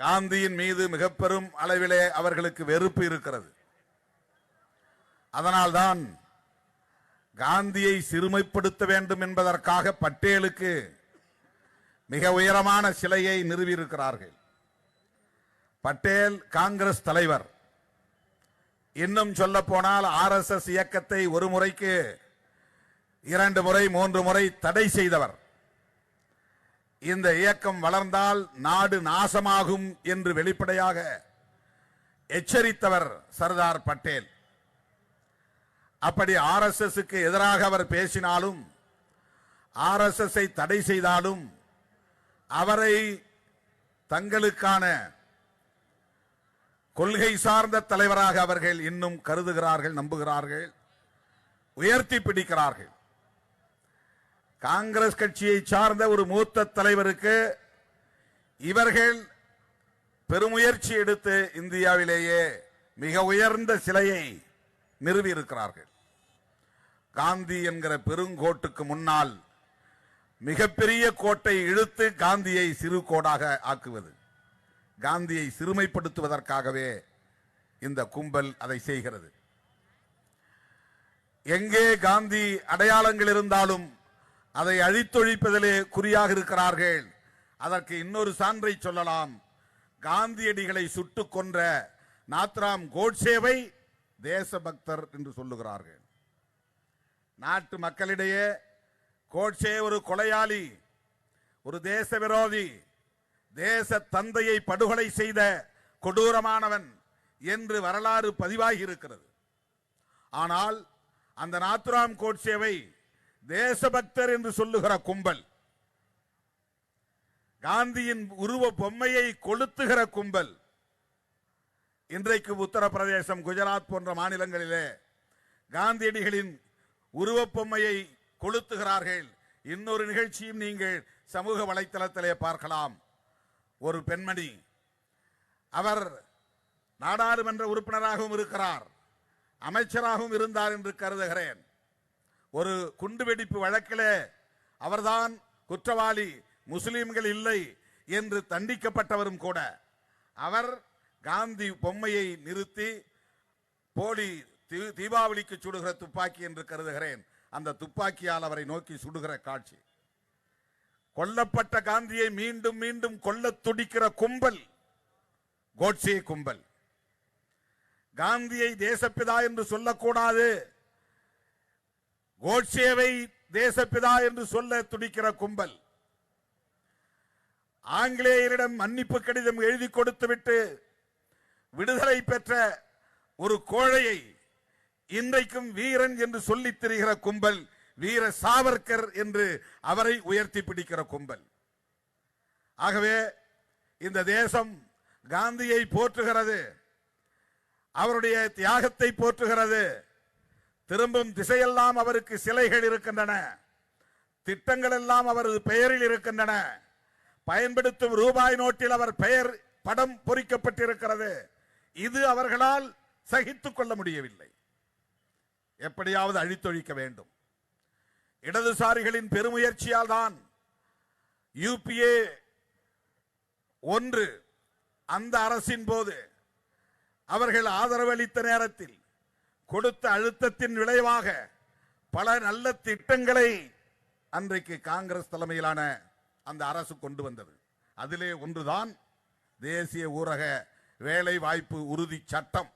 காந்தியின் மீது மிக பெரும் அளவிலே அவர்களுக்கு வெறுப்பு இருக்கிறது. அதனால்தான் காந்தியை சிறுமைப்படுத்த வேண்டும் என்பதற்காக பட்டேலுக்கு மிக உயரமான சிலையை நிறுவியிருக்கிறார்கள். பட்டேல் காங்கிரஸ் தலைவர். இன்னும் சொல்ல போனால் ஆர்எஸ்எஸ் இயக்கத்தை ஒரு முறைக்கு இரண்டு முறை மூன்று முறை தடை செய்தவர். இந்த இயக்கம் வளர்ந்தால் நாடு நாசமாகும் என்று வெளிப்படையாக எச்சரித்தவர் சர்தார் பட்டேல். அப்படி ஆர்எஸ்எஸ்க்கு எதிராக அவர் பேசினாலும் ஆர்எஸ்எஸ் தடை செய்தாலும் அவரை தங்களுக்கான கொள்கை சார்ந்த தலைவராக அவர்கள் இன்னும் கருதுகிறார்கள் நம்புகிறார்கள் உயர்த்தி பிடிக்கிறார்கள். காங்கிரஸ் கட்சியை சார்ந்த ஒரு மூத்த தலைவருக்கு இவர்கள் பெருமுயற்சி எடுத்து இந்தியாவிலேயே மிக உயர்ந்த சிலையை நிறுவி இருக்கிறார்கள். காந்தி என்கிற பெருங்கோட்டுக்கு முன்னால் மிகப்பெரிய கோட்டை இழுத்து காந்தியை சிறு கோடாக ஆக்குவது காந்தியை சிறுமைப்படுத்துவதற்காகவே இந்த கும்பல் அதை செய்கிறது. எங்கே காந்தி அடையாளங்கள் இருந்தாலும் அதை அழித்தொழிப்பதிலே குறியாக இருக்கிறார்கள். அதற்கு இன்னொரு சான்றை சொல்லலாம். காந்தியடிகளை சுட்டுக் கொன்ற நாத்ராம் கோட்சேவை தேசபக்தர் என்று சொல்லுகிறார்கள். நாட்டு மக்களிடையே கோட்சே ஒரு கொலையாளி ஒரு தேச விரோதி தேச தந்தையை படுகொலை செய்த கொடூரமானவன் என்று வரலாறு பதிவாகி இருக்கிறது ஆனால் அந்த நாத்துராம் கோட்சேவை தேசபக்தர் என்று சொல்லுகிற கும்பல். காந்தியின் உருவ பொம்மையை கொளுத்துகிற கும்பல். இன்றைக்கு உத்தரப்பிரதேசம் குஜராத் போன்ற மாநிலங்களிலே காந்தியடிகளின் உருவப் பொம்மையை கொளுத்துகிறார்கள். இன்னொரு நிகழ்ச்சியும் நீங்கள் சமூக வலைத்தளத்திலே பார்க்கலாம். ஒரு பெண்மணி. அவர் நாடாளுமன்ற உறுப்பினராகவும் இருக்கிறார். அமைச்சராகவும் இருந்தார் என்று கருதுகிறேன். ஒரு குண்டுவெடிப்பு வழக்கிலே அவர்தான் குற்றவாளி முஸ்லிம்கள் இல்லை என்று தண்டிக்கப்பட்டவரும் கூட. அவர் காந்தி பொம்மையை நிறுத்தி போலி தீ- தீபாவளிக்கு சுடுகிற துப்பாக்கி என்று கருதுகிறேன். அந்த துப்பாக்கியால் அவரை நோக்கி சுடுகிற காட்சி. கொல்லப்பட்ட காந்தியை மீண்டும் மீண்டும் கொல்ல துடிக்கிற கும்பல் கோட்சே கும்பல். காந்தியை தேசப்பிதா என்று சொல்லக்கூடாது. கோட்சேவை தேசப்பிதா என்று சொல்ல துடிக்கிற கும்பல். ஆங்கிலேயரிடம் மன்னிப்பு கடிதம் எழுதி கொடுத்துவிட்டு விடுதலை பெற்ற ஒரு கோழையை இன்றைக்கும் வீரன் என்று சொல்லித் திரிகிற கும்பல் வீர சாவர்கர் என்று அவரை உயர்த்தி பிடிக்கிற கும்பல். ஆகவே இந்த தேசம் காந்தியை போற்றுகிறது அவருடைய தியாகத்தை போற்றுகிறது திரும்பும் திசையெல்லாம் அவருக்கு சிலைகள் இருக்கின்றன. திட்டங்கள் எல்லாம் அவரது பெயரில் இருக்கின்றன. பயன்படுத்தும் ரூபாய் நோட்டில் அவர் பெயர் படம் பொறிக்கப்பட்டிருக்கிறது. இது அவர்களால் சகித்துக் கொள்ள முடியவில்லை. எப்படியாவது அழித்தொழிக்க வேண்டும். இடதுசாரிகளின் பெருமுயற்சியால் தான் யூபிஏ ஒன்று அந்த அரசின் போது அவர்கள் ஆதரவளித்த நேரத்தில் கொடுத்த அழுத்தத்தின் விளைவாக பல நல்ல திட்டங்களை அன்றைக்கு காங்கிரஸ் தலைமையிலான அந்த அரசு கொண்டு வந்தது. அதிலே ஒன்றுதான் தேசிய ஊரக வேலை வாய்ப்பு உறுதி சட்டம்.